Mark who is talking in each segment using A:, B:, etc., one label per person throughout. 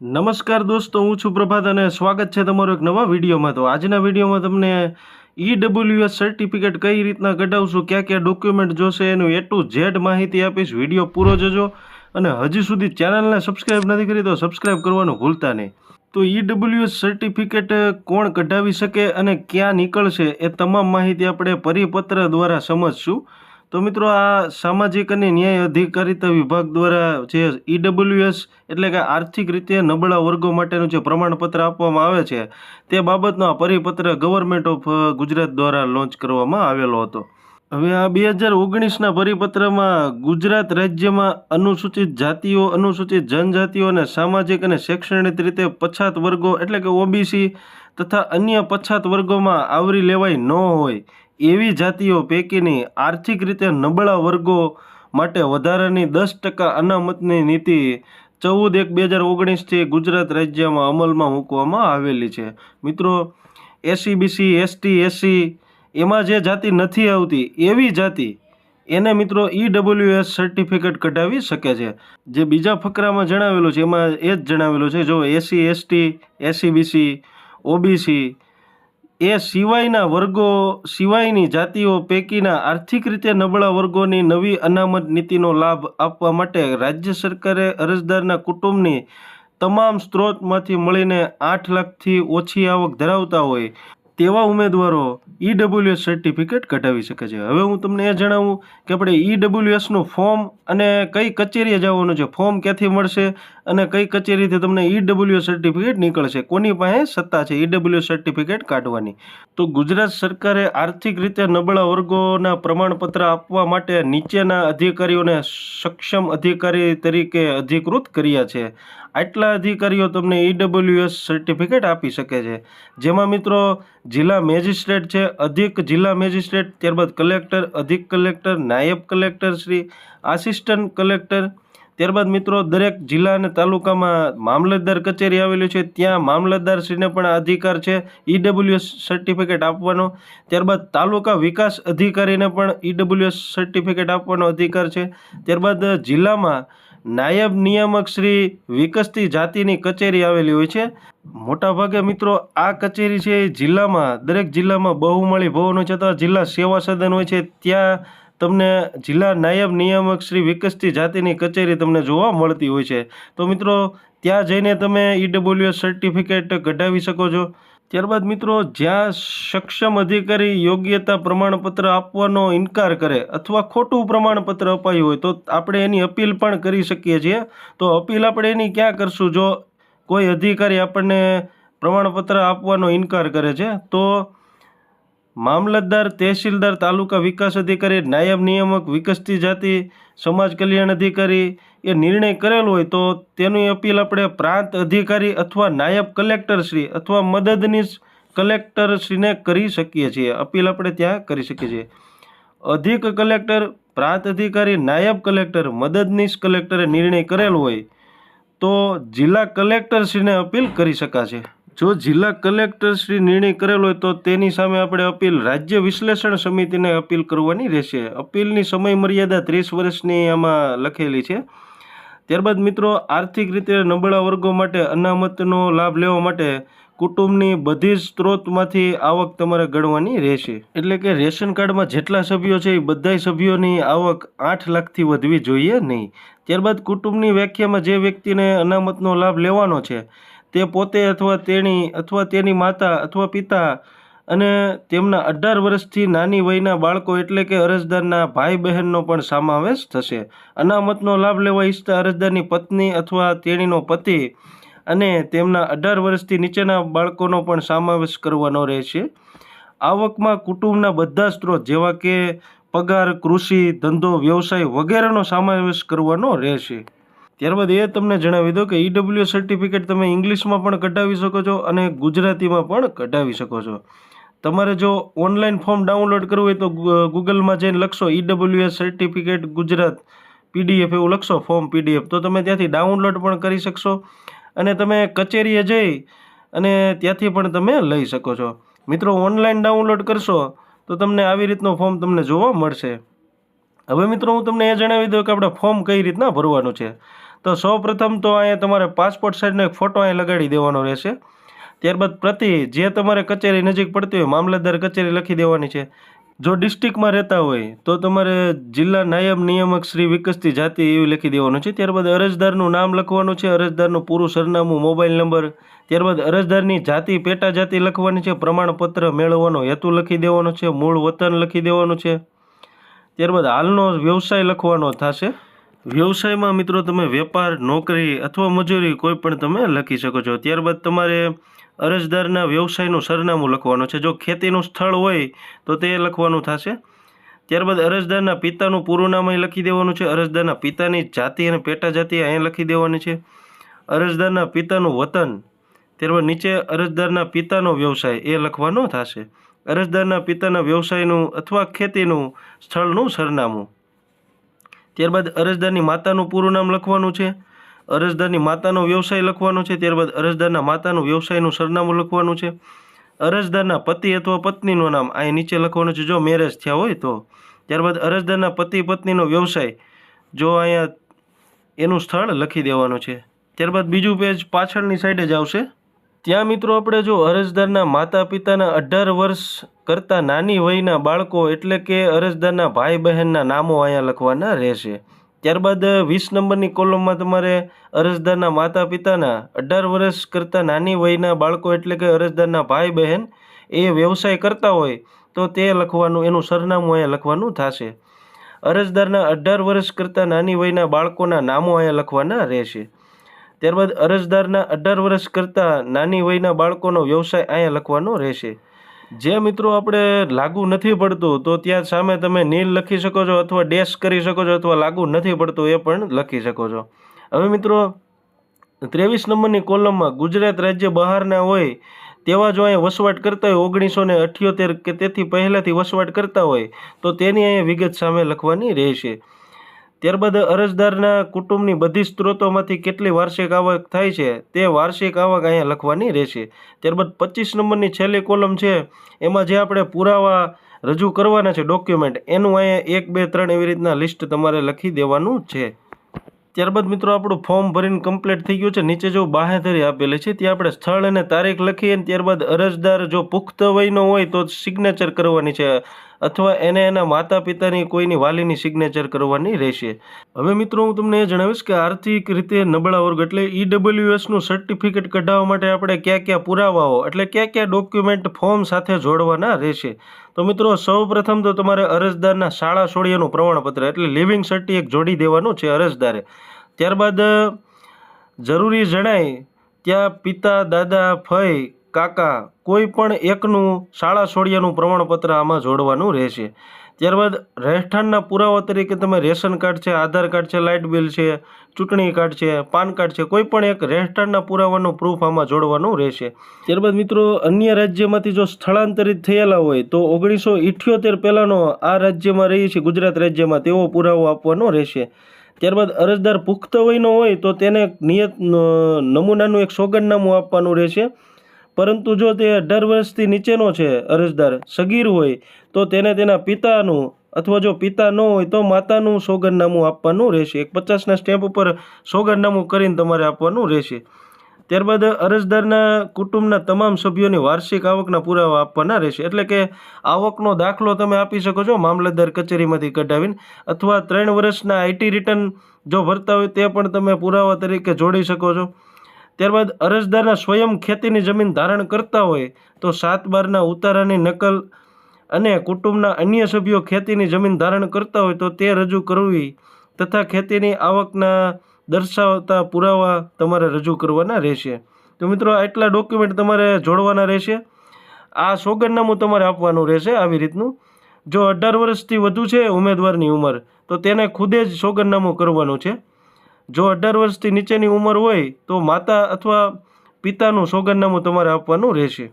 A: નમસ્કાર દોસ્તો, હું છું પ્રભાત અને સ્વાગત છે તમારો એક નવા વિડીયોમાં. તો આજના વિડીયોમાં તમને ઈડબ્લ્યુએસ સર્ટિફિકેટ કઈ રીતના કઢાવશું, ક્યાં ક્યાં ડોક્યુમેન્ટ જોશે, એનું એ ટુ ઝેડ માહિતી આપીશ. વીડિયો પૂરો જોજો અને હજી સુધી ચેનલને સબસ્ક્રાઈબ નથી કરી તો સબસ્ક્રાઈબ કરવાનું ભૂલતા નહીં. તો ઈડબ્લ્યુએસ સર્ટિફિકેટ કોણ કઢાવી શકે અને ક્યાં નીકળશે એ તમામ માહિતી આપણે પરિપત્ર દ્વારા સમજશું. તો મિત્રો આ સામાજિક અને ન્યાય અધિકારિતા વિભાગ દ્વારા જે ઈડબ્લ્યુએસ એટલે કે આર્થિક રીતે નબળા વર્ગો માટેનું જે પ્રમાણપત્ર આપવામાં આવે છે, તે બાબતનો આ પરિપત્ર ગવર્મેન્ટ ઓફ ગુજરાત દ્વારા લોન્ચ કરવામાં આવેલો હતો. હવે આ બે હજાર ઓગણીસના પરિપત્રમાં ગુજરાત રાજ્યમાં અનુસૂચિત જાતિઓ, અનુસૂચિત જનજાતિઓ અને સામાજિક અને શૈક્ષણિક રીતે પછાત વર્ગો એટલે કે ઓબીસી તથા અન્ય પછાત વર્ગોમાં આવરી લેવાય ન હોય એવી જાતિઓ પૈકીની આર્થિક રીતે નબળા વર્ગો માટે વધારાની દસ ટકા અનામતની નીતિ ચૌદ એક બે હજાર ઓગણીસથી ગુજરાત રાજ્યમાં અમલમાં મૂકવામાં આવેલી છે. મિત્રો એસીબીસી એસટી, એસસી એમાં જે જાતિ નથી આવતી, એવી જાતિ એને મિત્રો ઈડબ્લ્યુએસ સર્ટિફિકેટ કઢાવી શકે છે. જે બીજા ફકરામાં જણાવેલું છે, એમાં એ જ જણાવેલું છે, જો એસસી, એસટી એસીબીસી ઓબીસી એ સિવાયના વર્ગો, સિવાયની જાતિઓ પૈકીના આર્થિક રીતે નબળા વર્ગોની નવી અનામત નીતિનો લાભ આપવા માટે રાજ્ય સરકારે અરજદારના કુટુંબની તમામ સ્ત્રોતમાંથી મળીને આઠ લાખથી ઓછી આવક ધરાવતા હોય. તેવા ઉમેદવારો ઈડબ્લ્યુએસ સર્ટિફિકેટ કઢાવી શકે છે. હવે હું તમને એ જણાવું કે આપણે ઈડબ્લ્યુએસનું ફોર્મ અને કઈ કચેરીએ જવાનું છે ફોર્મ ક્યાંથી મળશે અને કઈ કચેરીથી તમને ઈડબ્લ્યુએસ સર્ટિફિકેટ નીકળશે, કોની પાસે સત્તા છે ઈડબ્લ્યુએસ સર્ટિફિકેટ કાઢવાની. તો ગુજરાત સરકારે આર્થિક રીતે નબળા વર્ગોના પ્રમાણપત્ર આપવા માટે નીચેના અધિકારીઓને સક્ષમ અધિકારી તરીકે અધિકૃત કર્યા છે. આટલા અધિકારીઓ તમને ઈડબ્લ્યુએસ સર્ટિફિકેટ આપી શકે છે. જેમાં મિત્રો, જિલ્લા મેજિસ્ટ્રેટ છે, અધિક જિલ્લા મેજિસ્ટ્રેટ, ત્યારબાદ કલેક્ટર, અધિક કલેક્ટર, નાયબ કલેક્ટર શ્રી, આસિસ્ટન્ટ કલેક્ટર, ત્યારબાદ મિત્રો, દરેક જિલ્લા અને તાલુકામાં મામલતદાર કચેરી આવેલી છે. ત્યાં મામલતદારશ્રીને પણ અધિકાર છે ઈડબ્લ્યુએસ સર્ટિફિકેટ આપવાનો. ત્યારબાદ તાલુકા વિકાસ અધિકારીને પણ ઈડબ્લ્યુએસ સર્ટિફિકેટ આપવાનો અધિકાર છે. ત્યારબાદ જિલ્લામાં નાયબ નિયામક શ્રી વિકસતી જાતિની કચેરી આવેલી હોય છે. મોટાભાગે મિત્રો, આ કચેરી છે જિલ્લામાં, દરેક જિલ્લામાં બહુમાળી ભવનો છે અથવા જિલ્લા સેવા સદન હોય છે. ત્યાં તમને જિલ્લા નાયબ નિયામક શ્રી વિકસતી જાતિની કચેરી તમને જોવા મળતી હોય છે. તો મિત્રો, ત્યાં જઈને તમે ઈડબ્લ્યુએસ સર્ટિફિકેટ કઢાવી શકો છો. ત્યારબાદ મિત્રો, જ્યાં સક્ષમ અધિકારી યોગ્યતા પ્રમાણપત્ર આપવાનો ઇનકાર કરે અથવા ખોટું પ્રમાણપત્ર અપાયું હોય, તો આપણે એની અપીલ પણ કરી શકીએ છીએ. તો અપીલ આપણે એની ક્યાં કરશું? જો કોઈ અધિકારી આપણને પ્રમાણપત્ર આપવાનો ઇનકાર કરે છે, તો મામલતદાર, તહેસીલદાર, તાલુકા વિકાસ અધિકારી, નાયબ નિયામક, વિકસતી જાતિ, સમાજ કલ્યાણ અધિકારી એ નિર્ણય કરેલો હોય તો તેની અપીલ આપણે પ્રાંત અધિકારી અથવા નાયબ કલેક્ટરશ્રી અથવા મદદનીશ કલેક્ટરશ્રીને કરી શકીએ છીએ. અપીલ આપણે ત્યાં કરી શકીએ છીએ. અધિક કલેક્ટર, પ્રાંત અધિકારી, નાયબ કલેક્ટર, મદદનીશ કલેક્ટરે નિર્ણય કરેલ હોય તો જિલ્લા કલેક્ટરશ્રીને અપીલ કરી શકાશે. જો જિલ્લા કલેક્ટરશ્રી નિર્ણય કરેલો હોય તો તેની સામે આપણે અપીલ રાજ્ય વિશ્લેષણ સમિતિને અપીલ કરવાની રહેશે. અપીલની સમય મર્યાદા ત્રીસ વર્ષની આમાં લખેલી છે. ત્યારબાદ મિત્રો, આર્થિક રીતે નબળા વર્ગો માટે અનામતનો લાભ લેવા માટે કુટુંબની બધી જ સ્ત્રોતમાંથી આવક તમારે ગણવાની રહેશે. એટલે કે રેશન કાર્ડમાં જેટલા સભ્યો છે એ બધાય સભ્યોની આવક આઠ લાખથી વધવી જોઈએ નહીં. ત્યારબાદ કુટુંબની વ્યાખ્યામાં જે વ્યક્તિને અનામતનો લાભ લેવાનો છે, તે પોતે અથવા તેણી અથવા તેની માતા અથવા પિતા અને તેમના અઢાર વર્ષથી નાની વયના બાળકો એટલે કે અરજદારના ભાઈ બહેનનો પણ સમાવેશ થશે. અનામતનો લાભ લેવા ઈચ્છતા અરજદારની પત્ની અથવા તેણીનો પતિ અને તેમના અઢાર વર્ષથી નીચેના બાળકોનો પણ સમાવેશ કરવાનો રહેશે. આવકમાં કુટુંબના બધા સ્ત્રોત જેવા કે પગાર, કૃષિ, ધંધો, વ્યવસાય વગેરેનો સમાવેશ કરવાનો રહેશે. ત્યારબાદ એ તમને જણાવી દો કે ઈડબ્લ્યુ સર્ટિફિકેટ તમે ઇંગ્લિશમાં પણ કઢાવી શકો છો અને ગુજરાતીમાં પણ કઢાવી શકો છો. તમારે જો ઓનલાઈન ફોર્મ ડાઉનલોડ કરવું હોય તો ગૂગલમાં જઈને લખશો ઈડબ્લ્યુએસ સર્ટિફિકેટ ગુજરાત પીડીએફ એવું લખશો, ફોર્મ પીડીએફ તો તમે ત્યાંથી ડાઉનલોડ પણ કરી શકશો અને તમે કચેરીએ જઈ અને ત્યાંથી પણ તમે લઈ શકો છો. મિત્રો, ઓનલાઈન ડાઉનલોડ કરશો તો તમને આવી રીતનો ફોર્મ તમને જોવા મળશે. હવે મિત્રો, હું તમને એ જણાવી દઉં કે આપણે ફોર્મ કઈ રીતના ભરવાનું છે. તો સૌપ્રથમ તો અહીંયા તમારે પાસપોર્ટ સાઇઝનો એક ફોટો અહીંયા લગાડી દેવાનો રહેશે. ત્યારબાદ પ્રતિ જે તમારે કચેરી નજીક પડતી હોય મામલતદાર કચેરી લખી દેવાની છે. જો ડિસ્ટ્રિક્ટમાં રહેતા હોય, તો તમારે જિલ્લા નાયબ નિયામક શ્રી વિકસતી જાતિ એવું લખી દેવાનું છે. ત્યારબાદ અરજદારનું નામ લખવાનું છે, અરજદારનું પૂરું સરનામું, મોબાઈલ નંબર. ત્યારબાદ અરજદારની જાતિ પેટા જાતિ લખવાની છે, પ્રમાણપત્ર મેળવવાનો હેતુ લખી દેવાનો છે, મૂળ વતન લખી દેવાનું છે. ત્યારબાદ હાલનો વ્યવસાય લખવાનો થશે. વ્યવસાયમાં મિત્રો તમે વેપાર, નોકરી અથવા મજૂરી કોઈ પણ તમે લખી શકો છો. ત્યારબાદ તમારે અરજદારના વ્યવસાયનું સરનામું લખવાનું છે. જો ખેતીનું સ્થળ હોય તો તે લખવાનું થશે. ત્યારબાદ અરજદારના પિતાનું પૂરું નામ અહીં લખી દેવાનું છે. અરજદારના પિતાની જાતિ અને પેટા જાતિ અહીં લખી દેવાની છે. અરજદારના પિતાનું વતન, ત્યારબાદ નીચે અરજદારના પિતાનો વ્યવસાય એ લખવાનો થશે. અરજદારના પિતાના વ્યવસાયનું અથવા ખેતીનું સ્થળનું સરનામું. ત્યારબાદ અરજદારની માતાનું પૂરું નામ લખવાનું છે. અરજદારની માતાનો વ્યવસાય લખવાનો છે, ત્યારબાદ અરજદારના માતાનું વ્યવસાયનું સરનામું લખવાનું છે. અરજદારના પતિ અથવા પત્નીનું નામ અહીં નીચે લખવાનું છે, જો મેરેજ થયા હોય તો. ત્યારબાદ અરજદારના પતિ પત્નીનો વ્યવસાય, જો અહીંયા એનું સ્થળ લખી દેવાનું છે. ત્યારબાદ બીજું પેજ પાછળની સાઈડે જ આવશે. ત્યાં મિત્રો આપણે જો અરજદારના માતા પિતાના અઢાર વર્ષ કરતાં નાની વયના બાળકો એટલે કે અરજદારના ભાઈ બહેનના નામો અહીંયા લખવાના રહેશે. ત્યારબાદ વીસ નંબરની કોલમમાં તમારે અરજદારના માતા પિતાના અઢાર વર્ષ કરતાં નાની વયના બાળકો એટલે કે અરજદારના ભાઈ બહેન એ વ્યવસાય કરતા હોય તો તે લખવાનું, એનું સરનામું અહીંયા લખવાનું થશે. અરજદારના અઢાર વર્ષ કરતાં નાની વયના બાળકોના નામો અહીંયા લખવાના રહેશે. ત્યારબાદ અરજદારના અઢાર વર્ષ કરતાં નાની વયના બાળકોનો વ્યવસાય અહીંયા લખવાનો રહેશે. જે મિત્રો આપણે લાગુ નથી પડતું, તો ત્યાં સામે તમે નીલ લખી શકો છો અથવા ડેશ કરી શકો છો અથવા લાગુ નથી પડતું એ પણ લખી શકો છો. હવે મિત્રો, ત્રેવીસ નંબરની કોલમમાં ગુજરાત રાજ્ય બહારના હોય તેવા જો અહીંયા વસવાટ કરતા હોય, ઓગણીસો ને અઠ્યોતેર કે તેથી પહેલાંથી વસવાટ કરતા હોય, તો તેની અહીંયા વિગત સામે લખવાની રહેશે. ત્યારબાદ અરજદારના કુટુંબની બધી સ્ત્રોતોમાંથી કેટલી વાર્ષિક આવક થાય છે તે વાર્ષિક આવક અહીંયા લખવાની રહેશે. ત્યારબાદ પચીસ નંબરની છેલ્લી કોલમ છે, એમાં જે આપણે પુરાવા રજૂ કરવાના છે ડોક્યુમેન્ટ, એનું અહીંયા એક, બે, ત્રણ એવી રીતના લિસ્ટ તમારે લખી દેવાનું છે. ત્યારબાદ મિત્રો આપણું ફોર્મ ભરીને કમ્પ્લીટ થઈ ગયું છે, નીચે જો બાહેધરી આપેલી છે, ત્યાં આપણે સ્થળ અને તારીખ લખીએ ત્યારબાદ અરજદાર જો પુખ્ત વયનો હોય તો સિગ્નેચર કરવાની છે. અથવા એને એના માતા પિતાની કોઈની વાલીની સિગ્નેચર કરવાની રહેશે. હવે મિત્રો હું તમને એ જણાવીશ કે આર્થિક રીતે નબળા વર્ગ એટલે ઈડબ્લ્યુએસનું સર્ટિફિકેટ કઢાવવા માટે આપણે કયા કયા પુરાવાઓ એટલે કયા કયા ડોક્યુમેન્ટ ફોર્મ સાથે જોડવાના રહેશે. તો મિત્રો સૌપ્રથમ તો તમારે અરજદારના શાળા છોડીએનું પ્રમાણપત્ર એટલે લિવિંગ સર્ટી એક જોડી દેવાનું છે અરજદારે. ત્યારબાદ, જરૂરી જણાય, ત્યાં પિતા, દાદા ફઈ કાકા, કોઈ પણ એકનું શાળા છોડિયાનું પ્રમાણપત્ર આમાં જોડવાનું રહેશે. ત્યારબાદ રહેઠાણના પુરાવા તરીકે તમે રેશન કાર્ડ છે, આધાર કાર્ડ છે, લાઇટ બિલ છે, ચૂંટણી કાર્ડ છે, પાન કાર્ડ છે, કોઈ પણ એક રહેઠાણના પુરાવાનું પ્રૂફ આમાં જોડવાનું રહેશે. ત્યારબાદ મિત્રો, અન્ય રાજ્યમાંથી જો સ્થળાંતરિત થયેલા હોય, તો ઓગણીસો ઇઠ્યોતેર પહેલાંનો આ રાજ્યમાં રહી છે, ગુજરાત રાજ્યમાં તેવો પુરાવો આપવાનો રહેશે. ત્યારબાદ અરજદાર પુખ્ત વયનો હોય, તો તેને નિયત નમૂનાનું એક સોગંદનામું આપવાનું રહેશે. પરંતુ જો તે અઢાર વર્ષથી નીચેનો છે, અરજદાર, સગીર હોય, તો તેને તેના પિતાનું અથવા જો પિતા ન હોય, તો માતાનું સોગંદનામું આપવાનું રહેશે. એક પચાસના સ્ટેમ્પ ઉપર સોગંદનામું કરીને તમારે આપવાનું રહેશે. ત્યારબાદ અરજદારના કુટુંબના તમામ સભ્યોની વાર્ષિક આવકના પુરાવા આપવાના રહેશે. એટલે કે આવકનો દાખલો તમે આપી શકો છો મામલતદાર કચેરીમાંથી કઢાવીને અથવા ત્રણ વર્ષના આઈટી રિટર્ન જો ભરતા હોય, તે પણ તમે પુરાવા તરીકે જોડી શકો છો. ત્યારબાદ અરજદારના સ્વયં ખેતીની જમીન ધારણ કરતા હોય તો સાત બારના ઉતારાની નકલ અને કુટુંબના અન્ય સભ્યો ખેતીની જમીન ધારણ કરતા હોય તો તે રજૂ કરવી તથા ખેતીની આવકના દર્શાવતા પુરાવા તમારે રજૂ કરવાના રહેશે. તો મિત્રો આટલા ડોક્યુમેન્ટ તમારે જોડવાના રહેશે. આ સોગંદનામું તમારે આપવાનું રહેશે આવી રીતનું. જો અઢાર વર્ષથી વધુ છે ઉમેદવારની ઉંમર, તો તેને ખુદે જ સોગંદનામું કરવાનું છે. જો અઢાર વર્ષથી નીચેની ઉંમર હોય તો માતા અથવા પિતાનું સોગંદનામું તમારે આપવાનું રહેશે.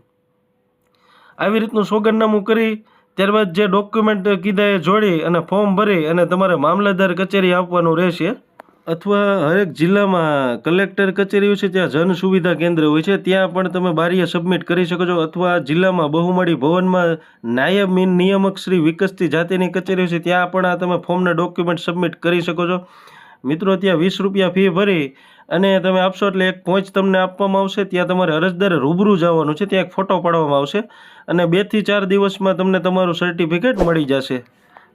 A: આવી રીતનું સોગંદનામું કરી ત્યારબાદ જે ડોક્યુમેન્ટ કીધા એ જોડી અને ફોર્મ ભરી અને તમારે મામલતદાર કચેરી આપવાનું રહેશે. અથવા હરેક જિલ્લામાં કલેક્ટર કચેરી છે, ત્યાં જન સુવિધા કેન્દ્ર હોય છે, ત્યાં પણ તમે બારીએ સબમિટ કરી શકો છો. અથવા જિલ્લામાં બહુમાળી ભવનમાં નાયબ નિયામક શ્રી વિકસતી જાતિની કચેરી છે, ત્યાં પણ આ તમે ફોર્મના ડોક્યુમેન્ટ સબમિટ કરી શકો છો. મિત્રો, ત્યાં વીસ રૂપિયા ફી ભરી અને તમે આપશો એટલે એક પહોંચ તમને આપવામાં આવશે. ત્યાં તમારે અરજદારે રૂબરૂ જવાનું છે, ત્યાં એક ફોટો પાડવામાં આવશે અને બેથી ચાર દિવસમાં તમને તમારું સર્ટિફિકેટ મળી જશે.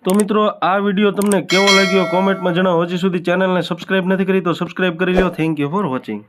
A: તો મિત્રો, આ વીડિયો તમને કેવો લાગ્યો? કોમેન્ટમાં જણાવો. હજી સુધી ચેનલને સબસ્ક્રાઈબ નથી કરી તો સબસ્ક્રાઈબ કરી લો. Thank you for watching